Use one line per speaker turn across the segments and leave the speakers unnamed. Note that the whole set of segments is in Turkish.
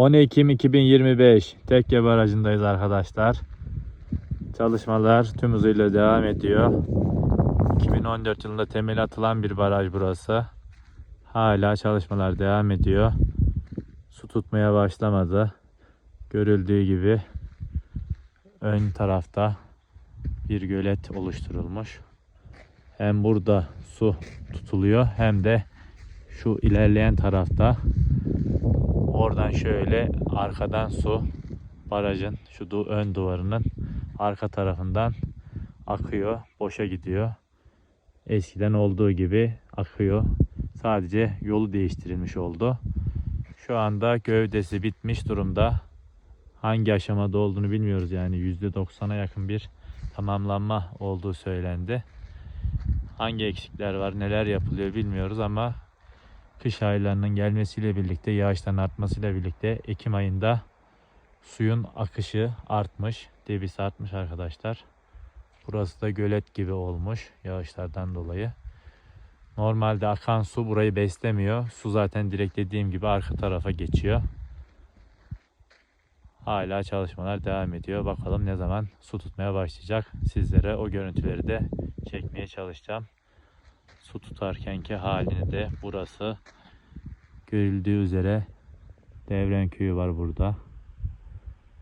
10 Ekim 2025 Tekke Barajı'ndayız arkadaşlar. Çalışmalar tüm hızıyla devam ediyor. 2014 yılında temeli atılan bir baraj burası. Hala çalışmalar devam ediyor. Su tutmaya başlamadı. Görüldüğü gibi ön tarafta bir gölet oluşturulmuş. Hem burada su tutuluyor hem de şu ilerleyen tarafta oradan şöyle arkadan su barajın şu du- ön duvarının arka tarafından akıyor, boşa gidiyor. Eskiden olduğu gibi akıyor. Sadece yolu değiştirilmiş oldu. Şu anda gövdesi bitmiş durumda. Hangi aşamada olduğunu bilmiyoruz yani %90'a yakın bir tamamlanma olduğu söylendi. Hangi eksikler var, neler yapılıyor bilmiyoruz ama kış aylarının gelmesiyle birlikte, yağışların artmasıyla birlikte Ekim ayında suyun akışı artmış, debisi artmış arkadaşlar. Burası da gölet gibi olmuş yağışlardan dolayı. Normalde akan su burayı beslemiyor. Su zaten direkt dediğim gibi arka tarafa geçiyor. Hala çalışmalar devam ediyor. Bakalım ne zaman su tutmaya başlayacak. Sizlere o görüntüleri de çekmeye çalışacağım. Su tutarkenki halini de burası görüldüğü üzere Devren köyü var burada.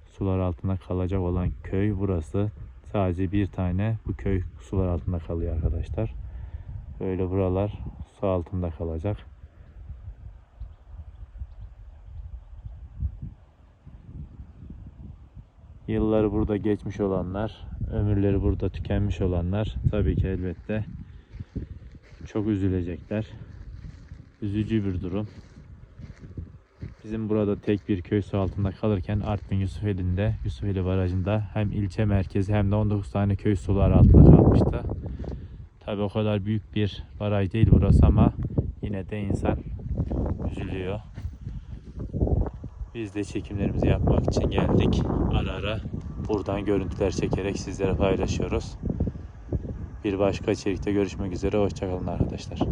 Sular altında kalacak olan köy burası. Sadece bir tane bu köy sular altında kalıyor arkadaşlar. Böyle buralar su altında kalacak. Yılları burada geçmiş olanlar, ömürleri burada tükenmiş olanlar tabii ki elbette çok üzülecekler. Üzücü bir durum. Bizim burada tek bir köy su altında kalırken Artvin Yusufeli'nde, Yusufeli Barajı'nda hem ilçe merkezi hem de 19 tane köy sular altında kalmıştı. Tabii o kadar büyük bir baraj değil burası ama yine de insan üzülüyor. Biz de çekimlerimizi yapmak için geldik. Ara ara buradan görüntüler çekerek sizlere paylaşıyoruz. Bir başka içerikte görüşmek üzere. Hoşçakalın arkadaşlar.